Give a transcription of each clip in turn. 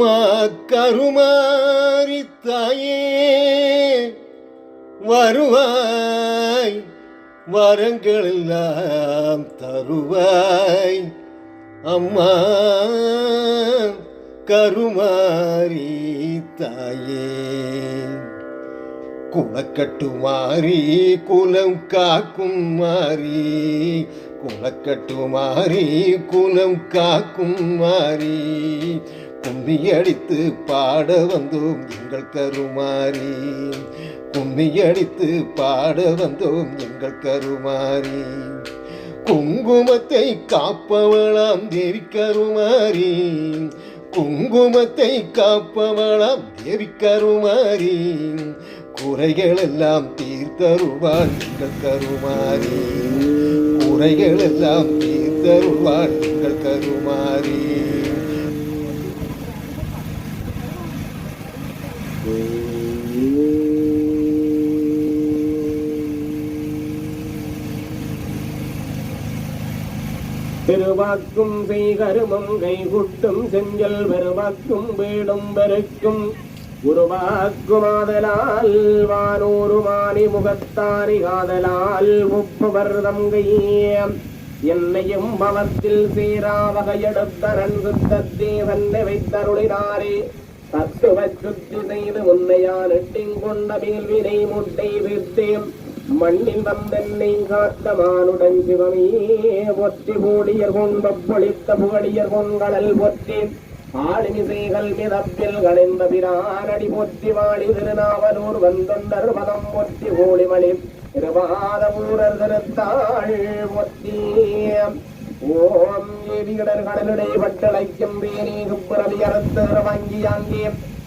அம்மா கருமாரி தாயே வருவாய் வரங்கள் எல்லாம் தருவாய். அம்மா கருமாரி தாயே குளக்கட்டு மாறி குலம் காக்கும் மாறி. குளக்கட்டு மாறி குலம் காக்கும் மாறி. கும்மியடித்து பாட வந்தோம் எங்கள் கருமாரி. கும்மியடித்து பாட வந்தோம் எங்கள் கருமாரி. குங்குமத்தை காப்பவளாம் தேவி கருமாரி. குங்குமத்தை காப்பவளாம் தேவி கருமாரி. குறைகளெல்லாம் தீர்த்தருவாள் எங்கள் கருமாரி. குறைகளெல்லாம் தீர்த்தருவாள் எங்கள் கருமாரி. பெருவாக்கும் செய்கருமம் கைகுட்டும் செஞ்சல் பெருவாக்கும் வீடும் பெருக்கும். உருவாக்குமாதலால் வானூருமானி முகத்தாரி காதலால் ஒப்புவர் தங்கையே. என்னையும் பவத்தில் சீரா வகையெடுத்தரன் சுத்தத்தே தன்னை வைத்தருளினாரே. தத்துவ செய்து உன்னையான் எட்டிங்கொண்ட மேல்வினை முட்டை வித்தேன் மண்ணில் வந்தென்னை காத்த மானுடன் சிவமே ஒற்றி மூடியர் கொண்ட புகழியர் கொங்கடல் ஒற்றி ஆளுமிசைகள் மிதப்பில் கணிந்த பிரானடி பொற்றி வாழி திருநாவலூர் வந்தொண்டர் பதம் ஒற்றி ஓளிமணி திருவாத ஊரர் திருத்தாள் ஒத்தி ஓம் ஏவிகடர் கடலுடை பட்டளைக்கும் வேணி பிறவி அறுத்து வாங்கியாங்கே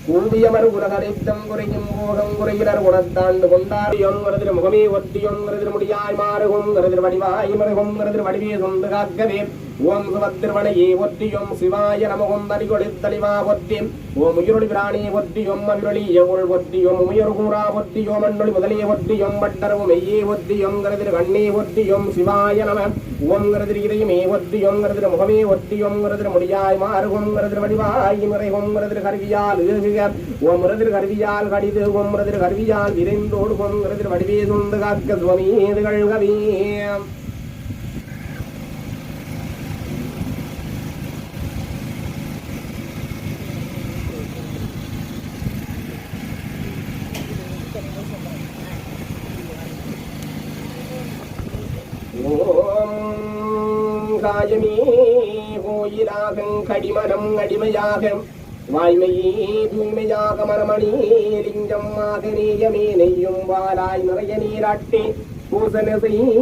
கூடியவர் உலகடைத்தம் குறையும் மோகம் குறையினர் உணர்த்தாண்டு கொண்டார். யொங்கிறதில் முகமே ஒத்தியொங்கிறதில் முடியாய் மாறுகும். வடிவாய் மருகொங்கிறதில் வடிவே சொந்து காக்கவே. ஓம் சுபத்திருவனையே ஒத்தியும் சிவாய நமகும் தடிகொழித்தளிவா ஒற்றி. ஓம் உயிரொளி பிராணி ஒத்தியும் அவிரொளிய உள் ஒத்தியும் உயர் கூறா ஒத்தியும் மண்ணொளி முதலிய ஒத்தியும் பட்டரவு மெய்யே ஒத்தியொங்கிறதில் கண்ணே ஒத்தியும் சிவாய நம. ஓம் கருதிரு இதயமே ஒத்தியொங்கிறதில் முகமே ஒத்தியொங்கிறதில் முடியாய் மாறுகும் கருதிரு வடிவாய் முறை ஓம் கருதிரு கருவியால் ஏகுக கருதிரு கருவியால் கடிது ஓம் கருதிரு கருவியால் விரைந்தோடு ஓம் கருதிரு வடிவே சுண்டு காக்க சுவமீதுகள் கவி ஓம் கோயிலாக கோயிலாகம் கடிமனம் அடிமையாக வாய்மையே தூய்மையாக மரமணி லிங்கம் ஆகனேயமே நெய்யும் வாராய் நிறைய நீராட்டே. பூசனசீசனார்க்கும்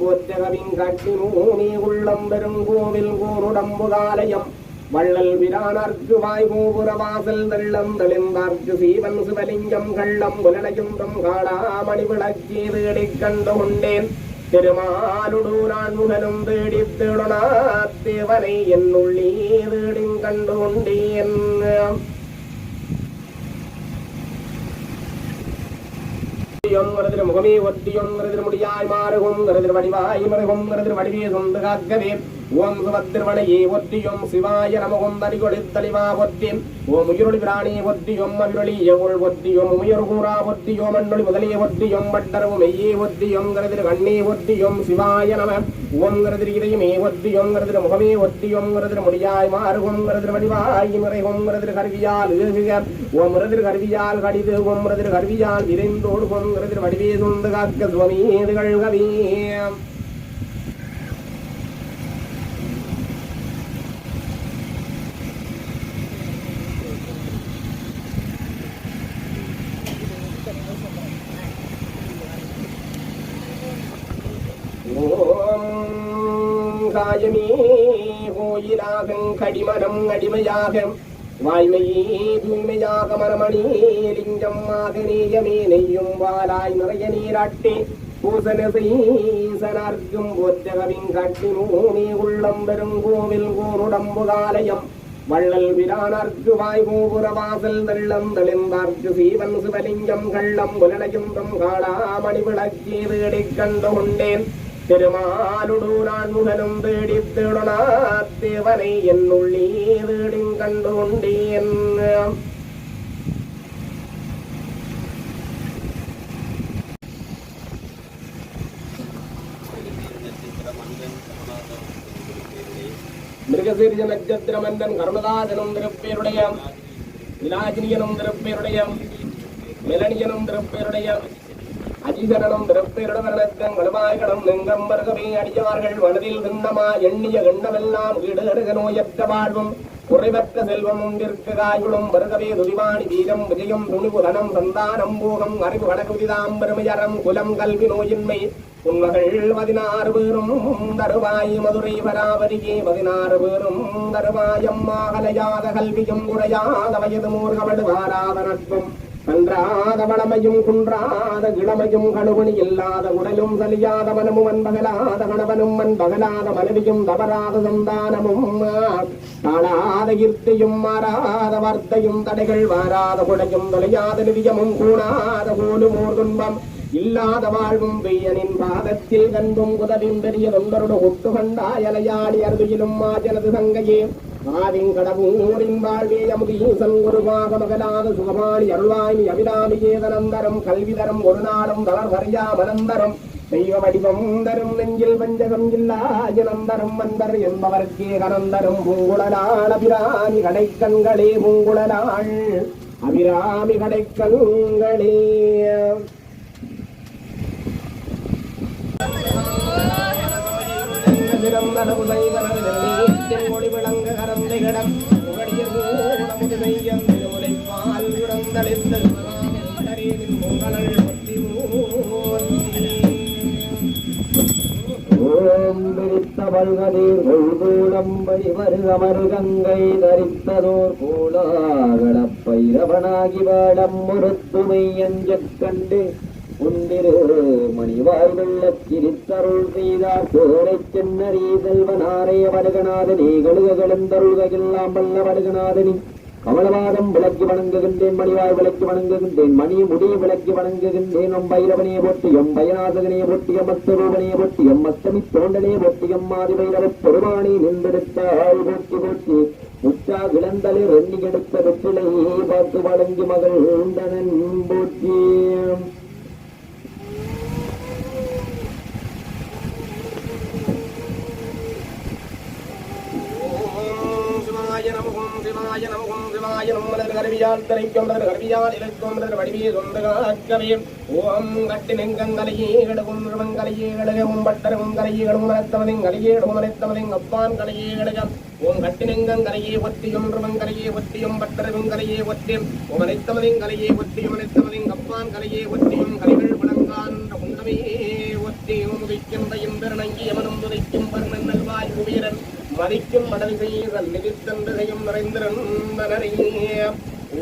போற்றகவின் ஒற்றகவின் காட்டி மூனே உள்ளம் பெரும் கோவில் கூருடம்புகாலயம் வள்ளல் விரானார்க்கு வாய் கோபுர வாசல் வெள்ளம் தெளிந்தார்க்கு சீவன் சிவலிங்கம் கள்ளம் புலனையும் காடாமணி விளக்கே தேடிக் கண்டு கொண்டேன். பெருமாளுடு நான் முகனும் தேடி தேடனா தேவனை என்னுள்ளே தேடிங் கண்டு கொண்டேன் ஒத்தியொங்கிறதில் முகமே ஒத்தியொங்கிறதில் முடியாய் மாறுகொங்கிறதில் வடிவாய் மருகொங்கிறதில் வடிவே சொந்து காக்கவே ஓம் சுபத்திருவனையே ஒத்தியும் சிவாய நமகும் தரிகொடி தலிவா ஒற்றி ஓம் உயிரொளி பிராணி ஒத்தியும் அவிரொளிய உள் ஒத்தியும் உயர் கூறா ஒத்தியும் மண்ணொளி முதலிய ஒத்தியும் பட்டரவு மெய்யே ஒத்தியொங்கிறதில் கண்ணே ஒத்தியும் சிவாய நம. ஓம் கருதிரு இதயமே ஒத்தியொங்கிறதில் முகமே ஒத்தியொங்கிறதில் முடியாய் மாறுகொங்கிறதில் வடிவாய் முறை ஓம் கருதிரு கருவியால் ஏகுக ஓம் கருதிரு கருவியால் கடிது ஓம் கருதிரு கருவியால் விரைந்தோடு ஓம் கருதிரு வடிவே சொந்து காக்க சுவமீதுகள் கவி ஓம் காயமே. கோயிலாகம் கடிமனம் அடிமையாக. வாய்மையே தூய்மையாக மரமணியே லிங்கம் ஆகனேயமே நெய்யும் வாலாய் நிறைய நீராட்டே. பூசன போற்றகவின் ஒற்றகவின் மூனே உள்ளம் பெரும் கோவில் கூருடம்பு காலயம். வள்ளல் விரானார்க்கு வாய் கோபுர வாசல் வெள்ளம் தெளிந்தார்க்கு சீவன் சிவலிங்கம் கள்ளம் புலனையுந்தம் காளாமணி விளக்கே தேடிக் கண்டு கொண்டேன். பெருமாளுடு நான் முகனும் தேடி தேடனா தேவனை என்னுள்ளே தேடி கண்டு மிருகசீர்ஜ நட்சத்திர மன்னன் கர்மதாசனும் திருப்பேருடைய விலாஜினியனும் திருப்பேருடைய மெலனியனும் திருப்பேருடைய. அஜிதனும் திருப்பேருடவரணத்தம் நெங்கம்பர்கவே அடியார்கள் மனதில் திண்ணமா எண்ணிய எண்ணமெல்லாம் ஈடுகடுக நோயற்ற வாழ்வும் குறைவற்ற செல்வம் நிற்க காய்களும் வருகவே துதிவாணி வீரம் விஜயம் துணிவு தனம் சந்தானம் பூகம் அறிவு வடகுதிதாம் பெருமையறம் குலம் கல்வி நோயின்மை. உண்மகள் பதினாறு பேரும் தருவாய் மதுரை பராவரியே பதினாறு பேரும் தருவாயம்மா கலையாத கல்வியும் குறையாத வயது மூர்கவடு வாராத நட்பும். அன்றாத வளமையும் குன்றாத இளமையும் கழுவணி இல்லாத உடலும் சலியாத மனமும் அன்பகலாத கணவனும் அன்பகலாத மனைவியும் தவறாத சந்தானமும் தாழாத கீர்த்தியும் மாறாத வார்த்தையும் தடைகள் வாராத குடையும் தொலையாத நிதியமும் கூடாத போலும் ஓர் துன்பம் இல்லாத வாழ்வும் பெய்யனின் பாதத்தில் கண்டும் உதவின் பெரிய தொண்டரோடு ஒட்டு கண்டாயலையாடி அருகிலும் மாஜனது தங்கையே. ஆவின் கடவுரின் வாழ்வே அமுதீசன் குருவாக மகளாத சுகமானி அருள்வாய் அபிராமி ஏதனந்தரம் கல்வி ஒரு நாளும் தளர் வரையா மனந்தரம். தெய்வ வடிவம் தரும் நெஞ்சில் வஞ்சகம் இல்லாஜனந்தரம் மந்தர் என்பவர்க்கே கனந்தரும். பூங்குழலாள் அபிராமி கடைக்கண்களே பூங்குழலாள் அபிராமி கடைக்கண்களே. ஒளி விளங்க கரந்தை கடம் உகடிய மூலமுது நெய்யம் திருமுலை பால் விடந்தளித்த பத்தி ஓம் கொள்கூடம் தரித்ததோர் கூலாகடப் பைரவனாகி வேடம் முறுத்துமை அஞ்சக் கண்டு உந்திரு மணிவாய் வெள்ளச் சிரித்தருள் செய்தார் சோரைச் சென்னறி செல்வனாரே வடுகநாதனே கழுக கலந்தருள்கையெல்லாம் வல்ல வடுகநாதனி. கமலவாதம் விளக்கி வணங்குகின்றேன் மணிவாய் விளக்கி வணங்குகின்றேன் மணி முடி விளக்கி வணங்குகின்றேன் எம் பைரவனே போட்டியம் பயநாதகனே போட்டியம் மஸ்தரூபனே போட்டியம் மஸ்தமி தோண்டனே போட்டியம் மாதி பைரவ பெருமானி நின்றெடுத்தாள் போட்டி போட்டி உச்சா விளந்தலில் ரெண்டி எடுத்த வெற்றிலையே பார்த்து வழங்கி மகள் உண்டனன் போட்டியம் ஓம் சிவாய நமகும் சிவாய நமகும் சிவாய நம்மளது கருவியால் திரைக்கும் கருவியால் இலக்கும் வடிவே சொந்த காக்கவே. ஓம் கட்டி நெங்கங்கலையே கடுகும் கலையே கடுகவும் பட்டரவும் கலையே கடுகும் மனத்தவனின் கலையே கடுகும் மனைத்தவனின் அப்பான் கலையே கடுகம் ஓம் கட்டி நெங்கங்கலையே ஒத்தியும் கலையே ஒத்தியும் பட்டரவும் கலையே ஒத்தியும் ஓம் மனைத்தவனின் கலையே ஒத்தியும் அப்பான் கலையே ஒத்தியும் கலைகள் ஒத்தியும் எவனும் நல்வாய் குபீரன் மதிக்கும் மடல் செய்தல் நிதித்தந்தையும் நிறைந்திருந்தனரையே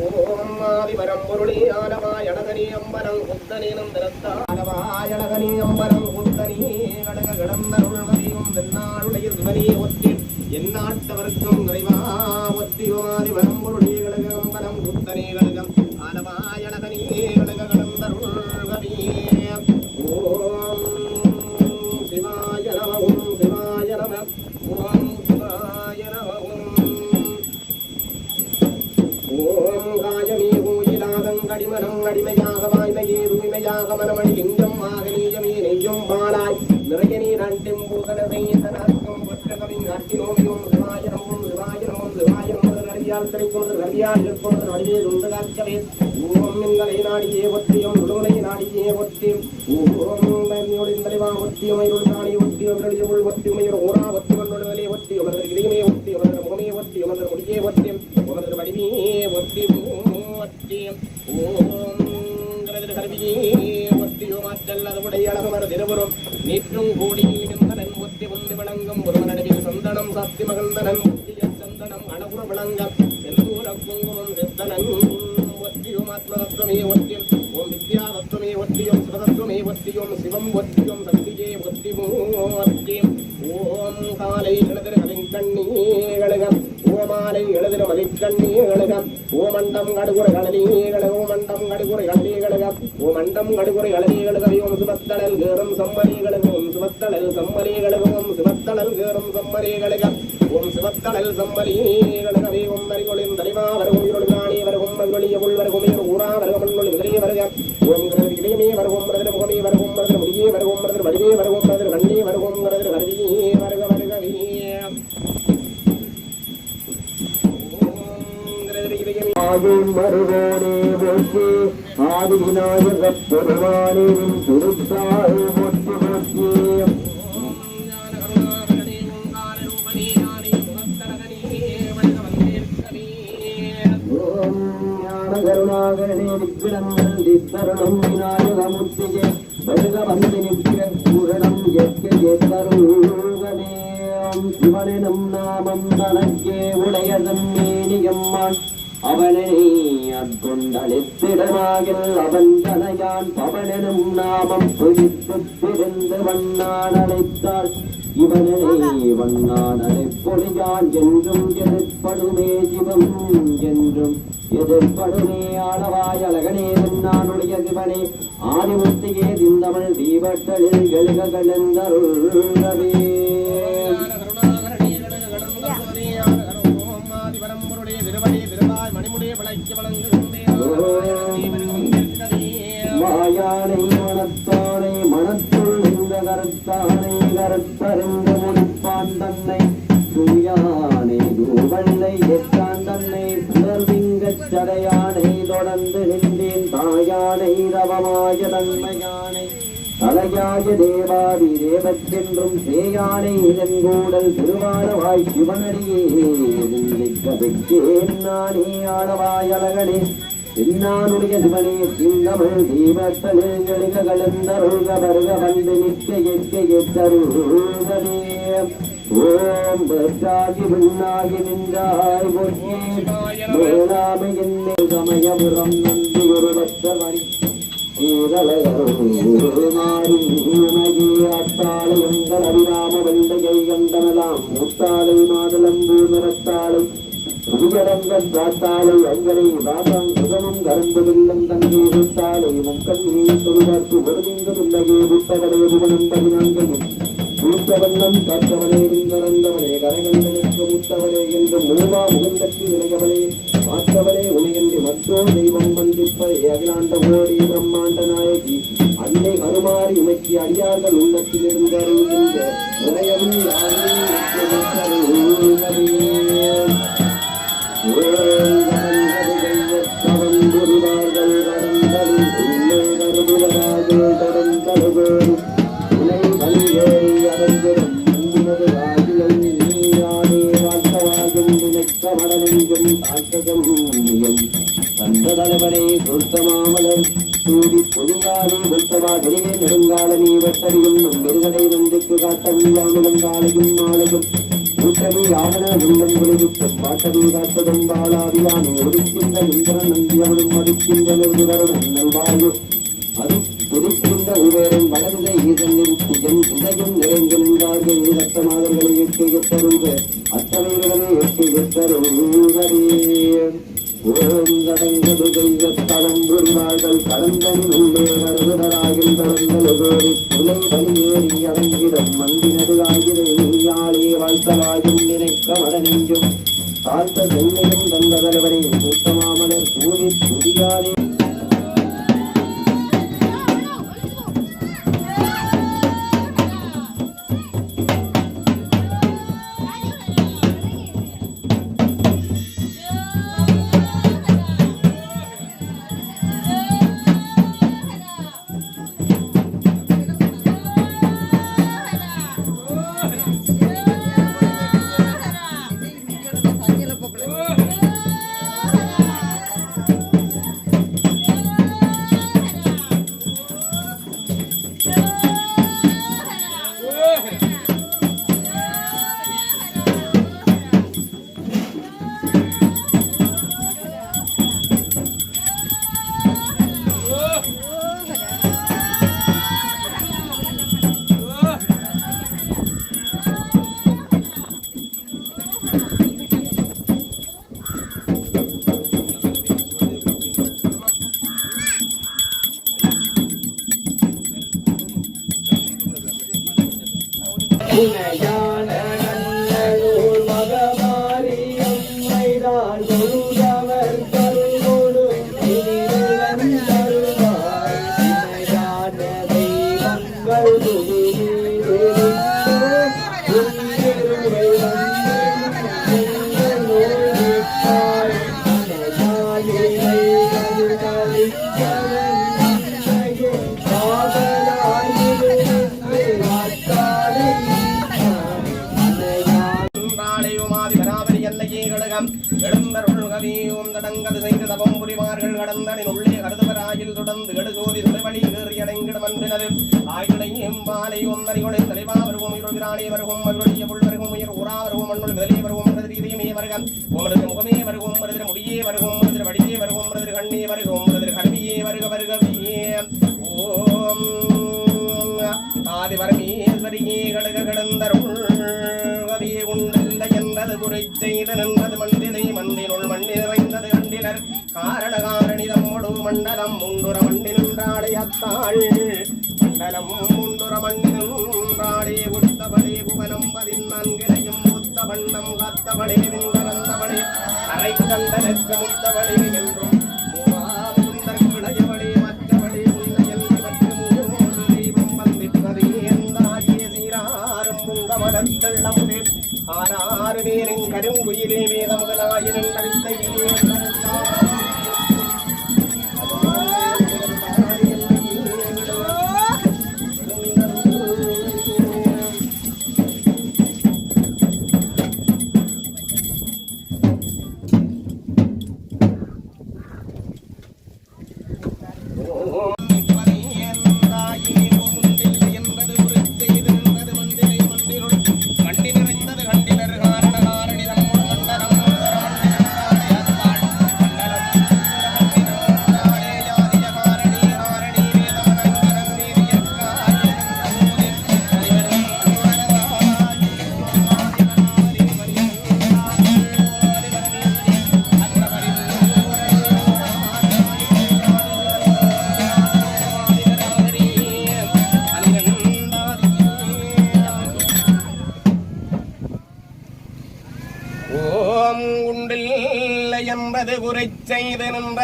ஓம் ஆதிவரம் பொருளி ஆலவாய் அழகனே அம்பரம் குத்தனே நந்தரத்தாலவாய் அழகனே அம்பரம் குத்தனே கடக கடந்த கடந்தருள்வதையும் வெண்ணாளுடைய சிவனே ஒத்தி. எந்நாட்டவர்க்கும் நிறைவா ஓம் காயமே கோயிலாதம் கடிமனம் அடிமையாக வாய்மையே தூய்மையாக மனமணி லிங்கம் ஆகனீயமே நெய்யும் பாலாய். நிறைய நீராட்டும் பூதனதை தனக்கும் ஒற்றகவின் அர்த்தினோமியும் சிவாய நமம் சிவாய நமம் சிவாய கிடைக்கும் நடிகால் இருக்கும் வடிவே உண்டு காக்கவே ஓம் எங்களை நாடியே ஒத்தியும் உடுமலை நாடியே ஒத்தியும் ஓம் நன்மையோடின் தலைவா ஒத்தியும் இருள் நாடி ஒத்தியும் உள் ஓரா ஒத்தியும் நடுவலே ஒத்தியும் இடையுமே முகமே முடியே நீற்றும் கூடி இருந்தனன் ஒத்தி உண்டு விளங்கும். ஒருவனடவில் சந்தனம் சாத்தி மகிழ்ந்தனன் ஒத்திய சந்தனம் அழகுற விளங்கம் செந்தூர குங்குமம் செத்தனன். ஒத்தியும் ஆத்மதத்துவமே ஒத்தியம் ஓம் வித்யாதத்துவமே ஒத்தியம் சிவதத்துவமே ஒத்தியம் சிவம் ஒத்தியம் சக்தியே ஒத்தியும் ஒத்தியம் ஓம் காலை கிணதிரு கலிங்கண்ணீ கழகம் ஓமாலை மாலை எழுதின மதிக்கண்ணி ஓமண்டம் கடுகுறை கழனி எழுக ஓமண்டம் கடுகுறை கழனி எழுக ஓமண்டம் கடுகுறை கழனி சுமத்தளல் கேறும் சம்மரி சுமத்தளல் ஓம் சுமத்தளல் கேறும் சம்மரி ஓம் சிவத்தடல் சம்மரி எழுகவே ஓம் மறிகொளின் தனிமா வருகும் இருள் காணி வருகும் மகிழொழிய உள் வருகும் இரு ஊரா வருகம் மண்ணுள் முதலிய வருக. ஓம் கிரதர் இடையமே வருகும் மரதர் முகமே வருகும் மரதர் முடியே வருகும் மரதர் வடிவே வருகும் மரதர் வண்ணே வருகும் கிரதர் இடையமே ஆயும் போற்றி ஆதி விநாயகப் பெருமானே திருத்தாறு திருத்தாள் போற்றி போற்றி ஓம் ஞான கருணாகரணே விக்கிரங்கள் விநாயகமுத்திகே வருக வந்து பூரணம் நாமம் தனக்கே உடையதன் மேனியம்மான் அவனை அற்கொண்டளித்திடமாகில் அவன் தனையான் பவனனும் நாமம் பிடித்து பிரிந்து வண்ணான் அழைத்தாள் இவனை வண்ணான் அழைப்பொழியான் என்றும் எதிர்ப்படுமே சிவம் என்றும். எதிர்ப்படுமே ஆளவாய் அழகனே நானுடைய சிவனே. ஆதிமுத்தியே திந்தமிழ் தீபட்டலில் எழுக கலந்தருள் கலந்தருள்கவே மாயானை மனத்தானை மனத்துள் இந்த கருத்தானை கருத்தறிந்து முடிப்பான் தன்னை. தூயானை தூவல்லை எட்டான் தன்னை புலர்விங்கச் சடையானை தொடர்ந்து நின்றேன் தாயானை ரவமாய தன்மையானை. தலையாய தேவாதி தேவச்சென்றும் சேயானை இதன் கூடல் திருவாரவாய் சிவனடியே நிற்கவிக்கேன் நானே ஆளவாய் அழகனே பின்னானுடைய சிவனே சின்னமிழ் தீபத்தலில் எழுக கலந்தருள்க வருக வந்து நிற்க எட்க எத்தருள்கனே ஓம் பெற்றாகி விண்ணாகி நின்றாய் பொன்னே. மேலாமை என்னே சமயபுரம் நன்றி ஒரு அத்தாளை எங்கள் அபிராம வெண்டையை கண்டனலாம். முத்தாளை மாதளம்பூ நிறத்தாளை புதியரங்கன் காத்தாளை அங்கனை வாசம் சுகமும் கரந்து வெள்ளம் தங்கை விட்டாளை முக்கண் நீ சொல்வதற்கு ஒரு இல்லையே விட்டவளே புவனம் பதினான்கையும் மூத்தவண்ணம் காத்தவளே விங்கரந்தவளே கரகண்டனுக்கு மூத்தவளே என்று மூவா முகந்தற்கு விளையவளே பார்த்தவளே உனையன்றி மற்றோ தெய்வம் வந்திப்பதை அகிலாண்ட ஓடி பிரம்மாண்ட நாயகி அன்னை கருமாறி உமைக்கு அடியார்கள் உள்ளத்தில் இருந்து அருள்கின்ற உதயமும் தந்ததளவனே பொருத்தமாமலர் சூடி பொதுங்காலே வெட்டவா வெளியே நெடுங்காலமே வட்டறியும் நம் வெறுகடை வந்துக்கு காட்டவும் காலையும் மாலையும் கூட்டமே யாவன உள்ளம் விளைவித்த பாட்டமே காத்ததும் பாலாதியானே ஒடுக்கின்ற இந்திரன் நந்தியவனும் மதிக்கின்ற நிறுவனம் நல்வாயு அது துடிக்கின்ற உவேரன் வளர்ந்த ஈசன் நிறுத்தியன் இதயம் நிறைந்து நின்றார்கள் ரத்த மாதர்களை எட்டு எத்தருக அத்தனைவர்களே ஓம் கடங்கது கடந்தன் உள்ளே வருவதராகின்றவர்கள் கடந்தலோரி துணை பலியேறி அடங்கிடம் மந்தினது ஆகிரை வாழ்த்தலாயும் நினைக்க மடனெஞ்சும் தாழ்த்த சென்னையும் தந்த கூட்டமாமலர் கூறி துதியாரே Yeah. எந்தாயே சீராரும் புங்கமலத்தள்ளமுதே ஆறாறு பேரின் கருங்குயிலே வேத முதலாயிரங்கள்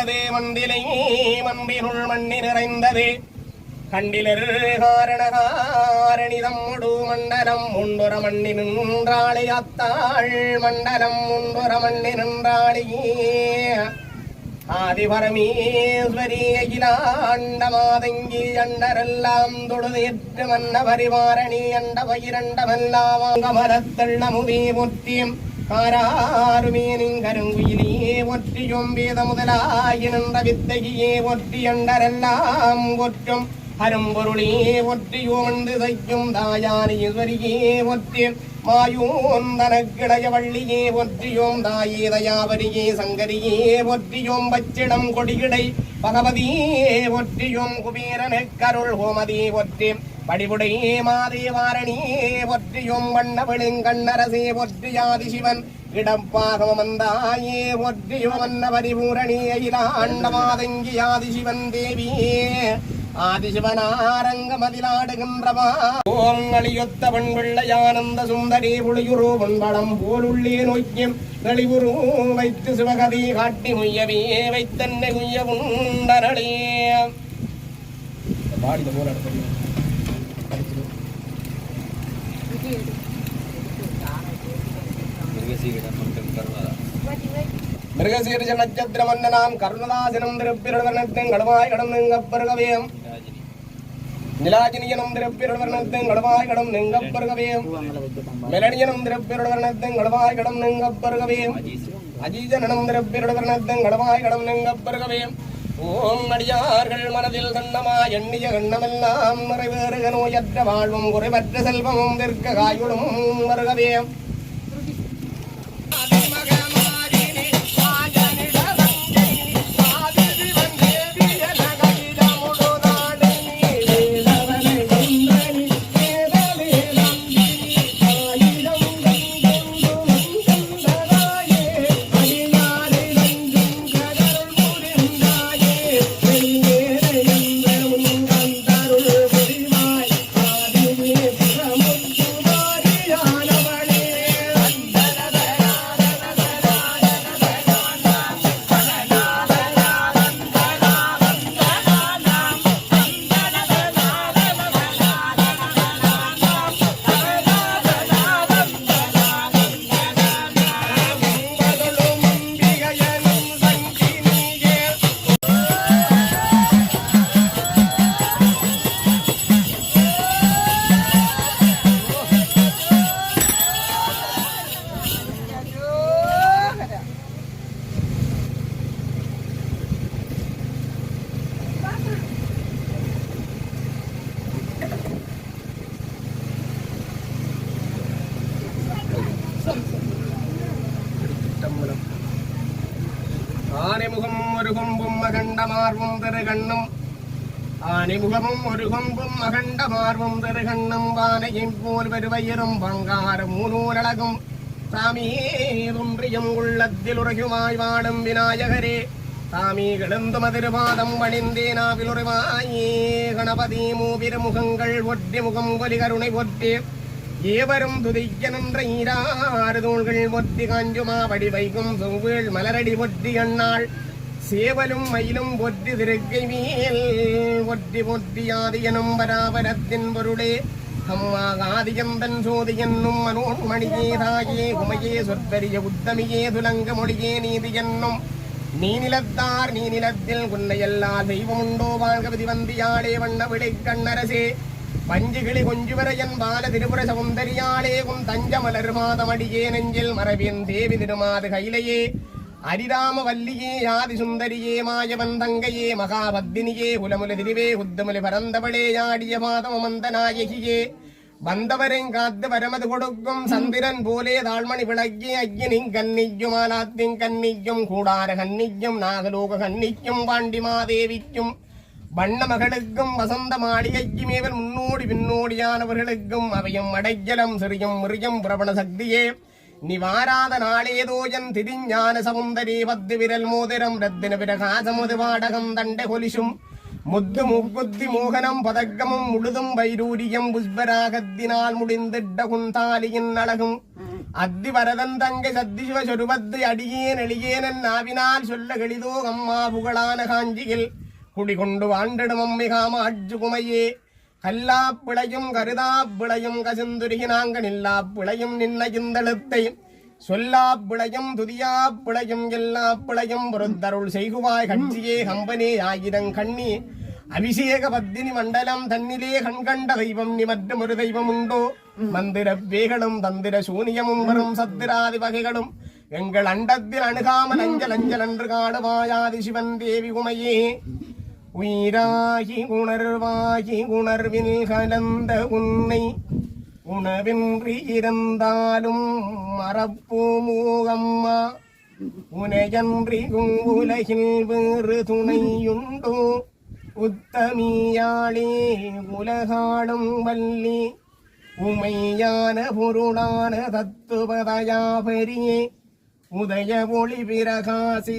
செய்து மந்திலை மம்பினுள் மண்ணி நிறைந்ததே கண்டிலர் காரணகாரணிதம் முடு மண்டலம் முன்புற மண்ணி நின்றாளி அத்தாள் மண்டலம் முன்புற மண்ணி நின்றாளியே ஆதிபரமேஸ்வரி அகிலாண்ட மாதங்கி அண்டரெல்லாம் தொழுதேற்று மன்ன பரிவாரணி அண்ட பயிரண்டமெல்லாம் கமலத்தள்ள முதி முற்றியும் காராருமேனின் கருங்குயிலே ஒற்றியும் வேத முதலாகி நின்ற வித்தகியே ஒற்றி அண்டரெல்லாம் ஒற்றும். அரும்பொருளே ஒற்றியோண்டு தைக்கும் தாயானி ஈஸ்வரியே ஒற்றி மாயோந்தனக்கிடைய வள்ளியே ஒற்றியோம் தாயே தயாவரியே சங்கரியே ஒற்றியோம் பச்சிடம் கொடிகிடை பகவதியே ஒற்றியோம் குபேரனுக்கருள் ஹோமதி ஒற்றி படிபுடை மாதேவாரணியே ஒற்றியோம் வண்ண விழுங்கண்ணரசே ஒற்றியாதி சிவன் இடப்பாகமந்தாயே ஒற்றியோ வண்ண பரிபூரணியே சிவன் தேவியே ஆதிசிவனாரங்கமதிலாடுகின்றவா ஓம் பண்பிள்ளையானந்த சுந்தரி புளியுரு பொன்படம் போலுள்ளே நோக்கியம் நலிவுரு வைத்து சிவகதி காட்டி முய்யவே வைத்தன்னை முய்ய உண்டரளே பாடித போல மிருகசீரிஷ நட்சத்திர மன்னனாம் கருணதாசனம் திருப்பிரவர்ணத்தின் கடமாய் கடம் நெங்கப்பருகவேம் நிலாஜினியனம் திருப்பிரவர்ணத்தின் கடமாய் கடம் நெங்கப்பருகவேம் மெலனியனம் திருப்பிரவர்ணத்தின் கடமாய் கடம் நெங்கப்பருகவேம் அஜீஜனனம் திருப்பிரவர்ணத்தின் கடமாய் கடம் நெங்கப்பருகவேம் ஓம் அடியார்கள் மனதில் கண்ணமா எண்ணிய எண்ணமெல்லாம் நிறைவேறுக நோயற்ற வாழ்வும் குறைவற்ற செல்வமும் காயுடும் வருகவேம் Bobby. அகண்டமார்வும் திருகண்ணும் ஆணிமுகமும் ஒரு கொம்பும் அகண்டமார்வும் திருகண்ணும் வானையின் போல் பெருவயிரும் பங்காறு மூலூரழகும் தாமீதுன்றியும் உள்ளத்தில் உறகுமாய் வாடும் விநாயகரே. தாமீ கிழந்து மதிருபாதம் பணிந்தேனாவில் உருவாயே. கணபதி மூவிருமுகங்கள் ஒற்றி முகம் ஒலி கருணை ஒற்றி ஏவரும் துதிக்க நின்ற ஈராறு தூள்கள் ஒத்தி காஞ்சுமா வடி வைக்கும் செவ்வேள் மலரடி ஒற்றி அண்ணாள். சேவலும் மயிலும் ஒற்றி திருக்கை மேல் ஒற்றி ஒற்றியாது எனும் பராபரத்தின் பொருளே. அம்மா காதியந்தன் சோதி என்னும் மனோன்மணியே தாயே உமையே சொற்பரிய உத்தமியே துலங்க மொழியே நீதி என்னும். நீ நிலத்தார் நீ நிலத்தில் குன்னையல்லா தெய்வம் உண்டோ வாழ்க விதிவந்தியாளே வண்ண விடை கண்ணரசே. பஞ்சுகிளி கொஞ்சுவரையன் பால திருபுர சௌந்தரியாளே தஞ்ச மலர் மாதமடியே நெஞ்சில் மரபின் தேவி திருமாது கைலையே. அரிராம வல்லியே யாதி சுந்தரியே மாயவன் தங்கையே மகாபத்தினியே உலமுல திருவே உத்தமுலி பரந்தவளே யாடிய மாதமந்த நாயகியே. வந்தவரையும் காத்து வரமது கொடுக்கும் சந்திரன் போலே தாழ்மணி விளக்கி ஐயனின் கன்னிக்கும் ஆனாத்தின் கன்னிக்கும் கூடார கன்னிக்கும் நாகலோக கன்னிக்கும் பாண்டிமாதேவிக்கும் வண்ண மகளுக்கும் வசந்த மாளிகைக்கும் முன்னூறு முன்னோடி விண்ணோடியானவர்களுக்கும் அவையும் அடைக்கலம் சிறியும் மிரியும் பிரபண சக்தியே. நிவாராத நாளேதோயன் திரிஞான சமுந்தரி பத்து விரல் மோதிரம் ரத்தின பிரகாசமுது வாடகம் தண்ட கொலிசும். முத்து முக்குத்தி மோகனம் பதக்கமும் முழுதும் வைரூரியம் புஷ்பராகத்தினால் முடிந்திட்ட குந்தாலியின் அழகும். அத்தி வரதன் தங்கை சத்தி சிவ சொருபத்து அடியேன் எளியேனன் நாவினால் சொல்ல கெளிதோ அம்மா புகழான காஞ்சியில். குடிகொண்டு வாண்டிடும் அம்மை காமாட்சி குமையே. கல்லா பிழையும் கருதா பிழையும் கசிந்துருகினாங்க நில்லா பிழையும் நின்ன இந்தழுத்தை சொல்லா பிழையும் துதியா பிழையும் எல்லா பிழையும் பொருத்தருள் செய்குவாய் கட்சியே கம்பனே ஆயிரம் கண்ணி. அபிஷேக பத்தினி மண்டலம் தன்னிலே கண்கண்ட தெய்வம் நீ மற்றும் ஒரு தெய்வம் உண்டோ? மந்திர வேகளும் தந்திர சூனியமும் வரும் சத்திராதி வகைகளும். எங்கள் அண்டத்தில் அணுகாமல் அஞ்சல் அஞ்சல் என்று காடுவாயாதி சிவன் தேவி உமையே. உயிராகி உணர்வாகி உணர்வில் கலந்த உன்னை உணவின்றி இருந்தாலும் மறப்போமோகம்மா உனையன்றி உலகில் வேறு துணையுண்டோ. உத்தமியாளே உலகாடும் வல்லி உமையான பொருளான தத்துவதயாபரியே உதய ஒளி பிரகாசி